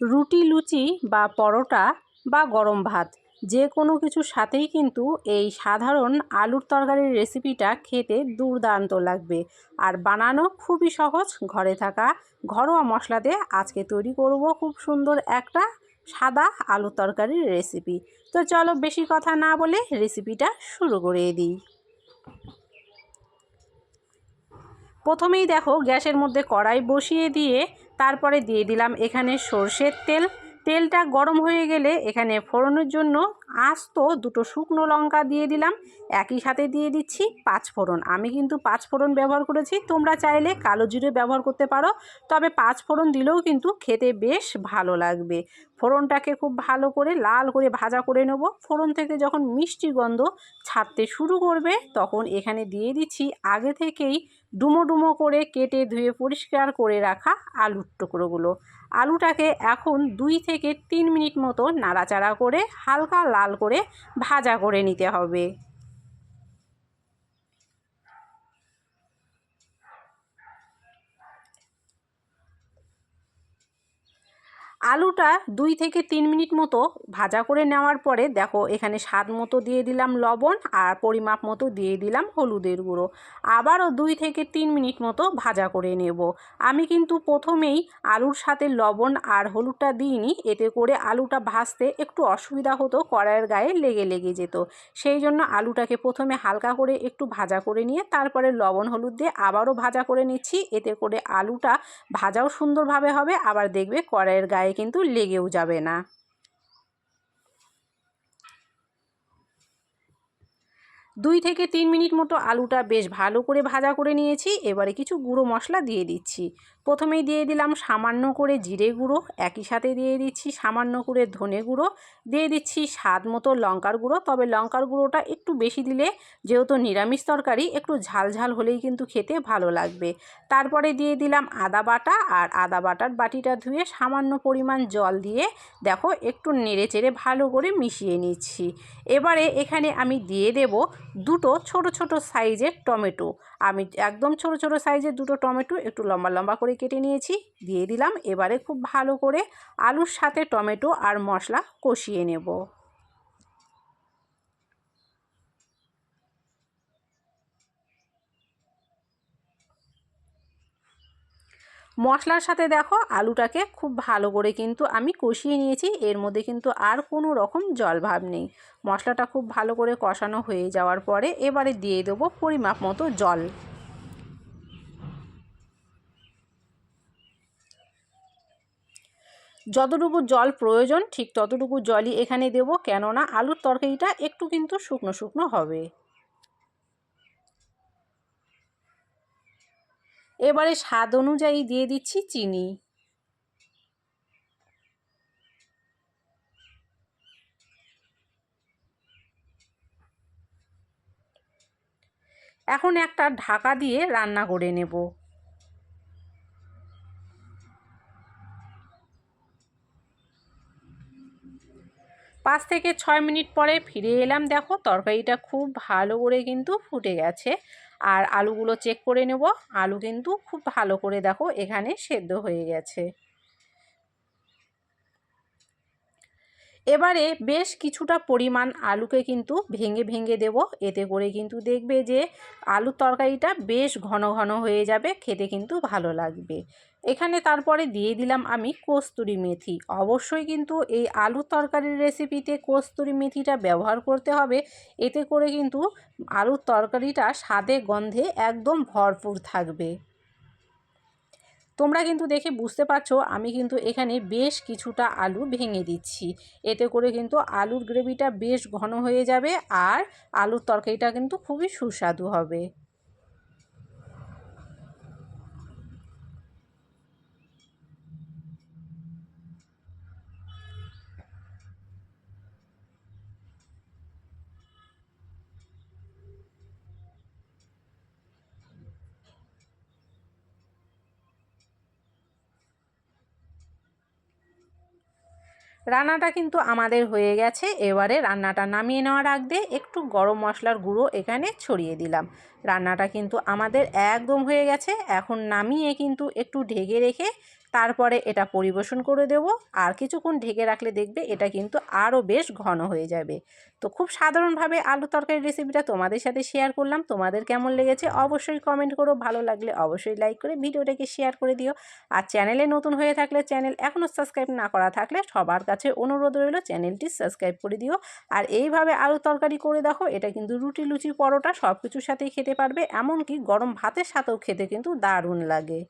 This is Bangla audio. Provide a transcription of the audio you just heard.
রুটি, লুচি বা পরোটা বা গরম ভাত, যে কোনো কিছুর সাথেই কিন্তু এই সাধারণ আলুর তরকারির রেসিপিটা খেতে দুর্দান্ত লাগবে। আর বানানো খুবই সহজ, ঘরে থাকা ঘরোয়া মশলা দিয়ে আজকে তৈরি করব খুব সুন্দর একটা সাদা আলুর তরকারির রেসিপি তো চলো বেশি কথা না বলে রেসিপিটা শুরু করে দিই। প্রথমেই দেখো গ্যাসের মধ্যে কড়াই বসিয়ে দিয়ে তারপরে দিয়ে দিলাম এখানে সর্ষের তেল তেলটা গরম হয়ে গেলে এখানে ফোড়নের জন্য আস্ত দুটো শুকনো লঙ্কা দিয়ে দিলাম। একই সাথে দিয়ে দিচ্ছি পাঁচ ফোড়ন। আমি কিন্তু পাঁচ ফোড়ন ব্যবহার করেছি। তোমরা চাইলে কালো জিরে ব্যবহার করতে পারো। তবে পাঁচ ফোড়ন দিলেও কিন্তু খেতে বেশ ভালো লাগবে। ফোড়নটাকে খুব ভালো করে লাল করে ভাজা করে নেব। ফোড়ন থেকে যখন মিষ্টি গন্ধ ছাড়তে শুরু করবে, তখন এখানে দিয়ে দিচ্ছি আগে থেকেই ডুমো ডুমো করে কেটে ধুয়ে পরিষ্কার করে রাখা আলুর টুকরোগুলো। আলুটাকে এখন দুই থেকে তিন মিনিট মতো নাড়াচাড়া করে হালকা লাল করে ভাজা করে নিতে হবে। আলুটা দুই থেকে তিন মিনিট মতো ভাজা করে নেওয়ার পরে দেখো এখানে স্বাদ মতো দিয়ে দিলাম লবণ আর পরিমাপ মতো দিয়ে দিলাম হলুদের গুঁড়ো। আবারও দুই থেকে তিন মিনিট মতো ভাজা করে নেব। আমি কিন্তু প্রথমেই আলুর সাথে লবণ আর হলুদটা দিইনি, এতে করে আলুটা ভাজতে একটু অসুবিধা হতো, কড়াইয়ের গায়ে লেগে লেগে যেত। সেই জন্য আলুটাকে প্রথমে হালকা করে একটু ভাজা করে নিয়ে তারপরে লবণ হলুদ দিয়ে আবারও ভাজা করে নিচ্ছি। এতে করে আলুটা ভাজাও সুন্দরভাবে হবে। আবার দেখবে কড়াইয়ের গায়ে কিন্তু লেগেও যাবে না। দুই থেকে তিন মিনিট মতো আলুটা বেশ ভালো করে ভাজা করে নিয়েছি, এবারে কিছু গুঁড়ো মশলা দিয়ে দিচ্ছি। প্রথমেই দিয়ে দিলাম সামান্য করে জিরে গুঁড়ো, একই সাথে দিয়ে দিচ্ছি সামান্য করে ধনে গুঁড়ো, দিয়ে দিচ্ছি স্বাদ মতো লঙ্কার গুঁড়ো। তবে লঙ্কার গুঁড়োটা একটু বেশি দিলে যেহেতু নিরামিষ তরকারি, একটু ঝাল ঝাল হলেই কিন্তু খেতে ভালো লাগবে। তারপরে দিয়ে দিলাম আদা বাটা, আর আদা বাটার বাটিটা ধুয়ে সামান্য পরিমাণ জল দিয়ে দেখো একটু নেড়ে চেড়ে ভালো করে মিশিয়ে নিচ্ছি। এবারে এখানে আমি দিয়ে দেব দুটো ছোট ছোট সাইজের টমেটো। আমি একদম ছোট ছোট সাইজের দুটো টমেটো, একটু লম্বা লম্বা করে কেটে নিয়েছি, দিয়ে দিলাম। এবারে খুব ভালো করে আলুর সাথে টমেটো আর মশলা কষিয়ে নেব। মশলার সাথে দেখো, আলুটাকে খুব ভালো করে কিন্তু আমি কষিয়ে নিয়েছি। এর মধ্যে কিন্তু আর কোনো রকম জল ভাব নেই। মশলাটা খুব ভালো করে কষানো হয়ে যাওয়ার পরে এবারে দিয়ে দেবো পরিমাপ মতো জল। যতটুকু জল প্রয়োজন, ঠিক ততটুকু জলই এখানে দেবো। কেননা আলুর তরকারিটা একটু কিন্তু শুকনো শুকনো হবে। এবারে স্বাদ অনুযায়ী দিয়ে দিচ্ছি চিনি। এখন একটা ঢাকা দিয়ে রান্না করে নেব। পাঁচ থেকে ছয় মিনিট পরে ফিরে এলাম। দেখো, তরকারিটা খুব ভালো করে কিন্তু ফুটে গেছে। আর আলুগুলো চেক করে নেব। আলু কিন্তু খুব ভালো করে দেখো, এখানে সেদ্ধ হয়ে গেছে। এবারে বেশ কিছুটা পরিমাণ আলুকে কিন্তু ভেঙে ভেঙে দেব। এতে করে কিন্তু দেখবে যে আলুর তরকারিটা বেশ ঘন ঘন হয়ে যাবে, খেতে কিন্তু ভালো লাগবে। এখানে তারপরে দিয়ে দিলাম আমি কস্তুরি মেথি। অবশ্যই কিন্তু এই আলু তরকারির রেসিপিতে কস্তুরি মেথিটা ব্যবহার করতে হবে। এতে করে কিন্তু আলুর তরকারিটা স্বাদে গন্ধে একদম ভরপুর থাকবে। তোমরা কিন্তু দেখে বুঝতে পারছ, আমি কিন্তু এখানে বেশ কিছুটা আলু ভেঙে দিচ্ছি। এতে করে কিন্তু আলুর গ্রেভিটা বেশ ঘন হয়ে যাবে আর আলুর তরকারিটা কিন্তু খুবই সুস্বাদু হবে। রান্নাটা কিন্তু আমাদের হয়ে গেছে। এবারে রান্নাটা নামিয়ে নেওয়ার আগ দিয়ে একটু গরম মশলার গুঁড়ো এখানে ছড়িয়ে দিলাম। রান্নাটা কিন্তু আমাদের একদম হয়ে গেছে। এখন নামিয়ে কিন্তু একটু ঢেকে রেখে তারপরে এটা পরিবেশন করে দেব। আর কিছুক্ষণ ঢেকে রাখলে দেখবে এটা কিন্তু আরও বেশ ঘন হয়ে যাবে। তো খুব সাধারণভাবে আলু তরকারি রেসিপিটা তোমাদের সাথে শেয়ার করলাম। তোমাদের কেমন লেগেছে অবশ্যই কমেন্ট করো। ভালো লাগলে অবশ্যই লাইক করে ভিডিওটাকে শেয়ার করে দিও। আর চ্যানেলে নতুন হয়ে থাকলে চ্যানেল এখনও সাবস্ক্রাইব না করা থাকলে সবার কাছে অনুরোধ রইল চ্যানেলটি সাবস্ক্রাইব করে দিও। আর এইভাবে আলু তরকারি করে দেখো, এটা কিন্তু রুটি, লুচি, পরোটা সব কিছুর সাথেই খেতে পারবে এমনকি গরম ভাতের সাথেও খেতে কিন্তু দারুণ লাগে।